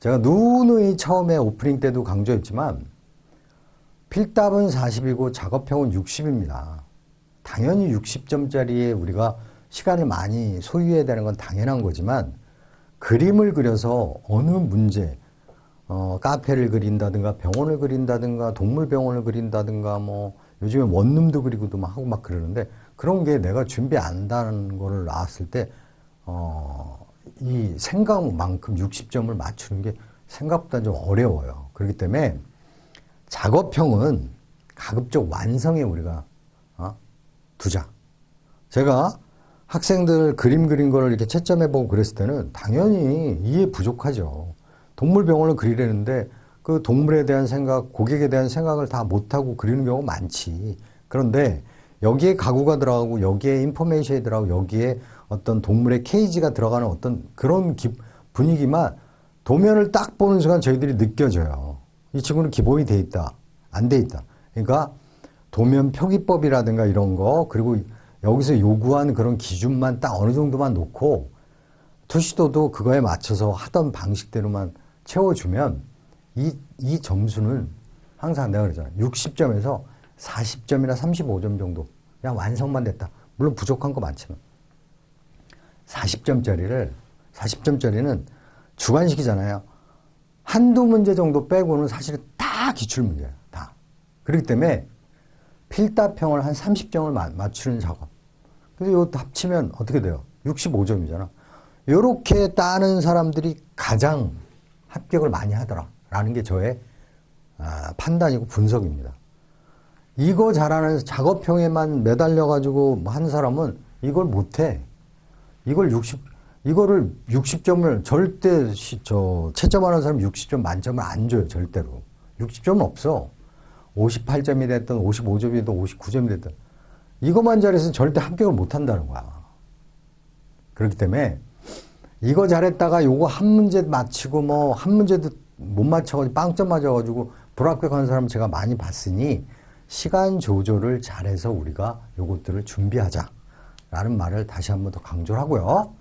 제가 누누이 처음에 오프닝 때도 강조했지만 필답은 40이고 작업형은 60입니다. 당연히 60점짜리에 우리가 시간을 많이 소유해야 되는 건 당연한 거지만 그림을 그려서 어느 문제, 어, 카페를 그린다든가 병원을 그린다든가 동물병원을 그린다든가 뭐 요즘에 원룸도 그리고도 막 하고 막 그러는데 그런 게 내가 준비 안 한다는 거를 나왔을 때, 어, 이 생각만큼 60점을 맞추는 게 생각보다 좀 어려워요. 그렇기 때문에 작업형은 가급적 완성에 우리가 어? 두자. 제가 학생들 그림 그린 거를 이렇게 채점해 보고 그랬을 때는 당연히 이해 부족하죠. 동물병원을 그리려는데 그 동물에 대한 생각, 고객에 대한 생각을 다 못하고 그리는 경우가 많지. 그런데 여기에 가구가 들어가고 여기에 인포메이션이 들어가고 여기에 어떤 동물의 케이지가 들어가는 어떤 그런 기- 분위기만 도면을 딱 보는 순간 저희들이 느껴져요. 이 친구는 기본이 돼 있다. 안 돼 있다. 그러니까 도면 표기법이라든가 이런 거 그리고 여기서 요구한 그런 기준만 딱 어느 정도만 놓고 투시도도 그거에 맞춰서 하던 방식대로만 채워주면 이, 이 점수는 항상 내가 그러잖아. 60점에서 40점이나 35점 정도. 그냥 완성만 됐다. 물론 부족한 거 많지만. 40점짜리를, 40점짜리는 주관식이잖아요. 한두 문제 정도 빼고는 사실은 다 기출문제예요. 다. 그렇기 때문에 필답형을 한 30점을 맞추는 작업. 그래서 이거 합치면 어떻게 돼요? 65점이잖아. 요렇게 따는 사람들이 가장 합격을 많이 하더라라는 게 저의 아, 판단이고 분석입니다. 이거 잘하는 작업형에만 매달려가지고 뭐한 사람은 이걸 못해. 이걸 60, 이거를 60점을 절대 시, 저, 채점하는 사람 60점 만점을 안 줘요, 절대로. 60점은 없어. 58점이 됐든 55점이 됐든 59점이 됐든. 이것만 잘해서 절대 합격을 못 한다는 거야. 그렇기 때문에 이거 잘했다가 요거 한 문제 맞히고 뭐 한 문제도 못 맞춰가지고 빵점 맞아가지고 불합격한 사람 제가 많이 봤으니 시간 조절을 잘해서 우리가 요것들을 준비하자 라는 말을 다시 한 번 더 강조를 하고요.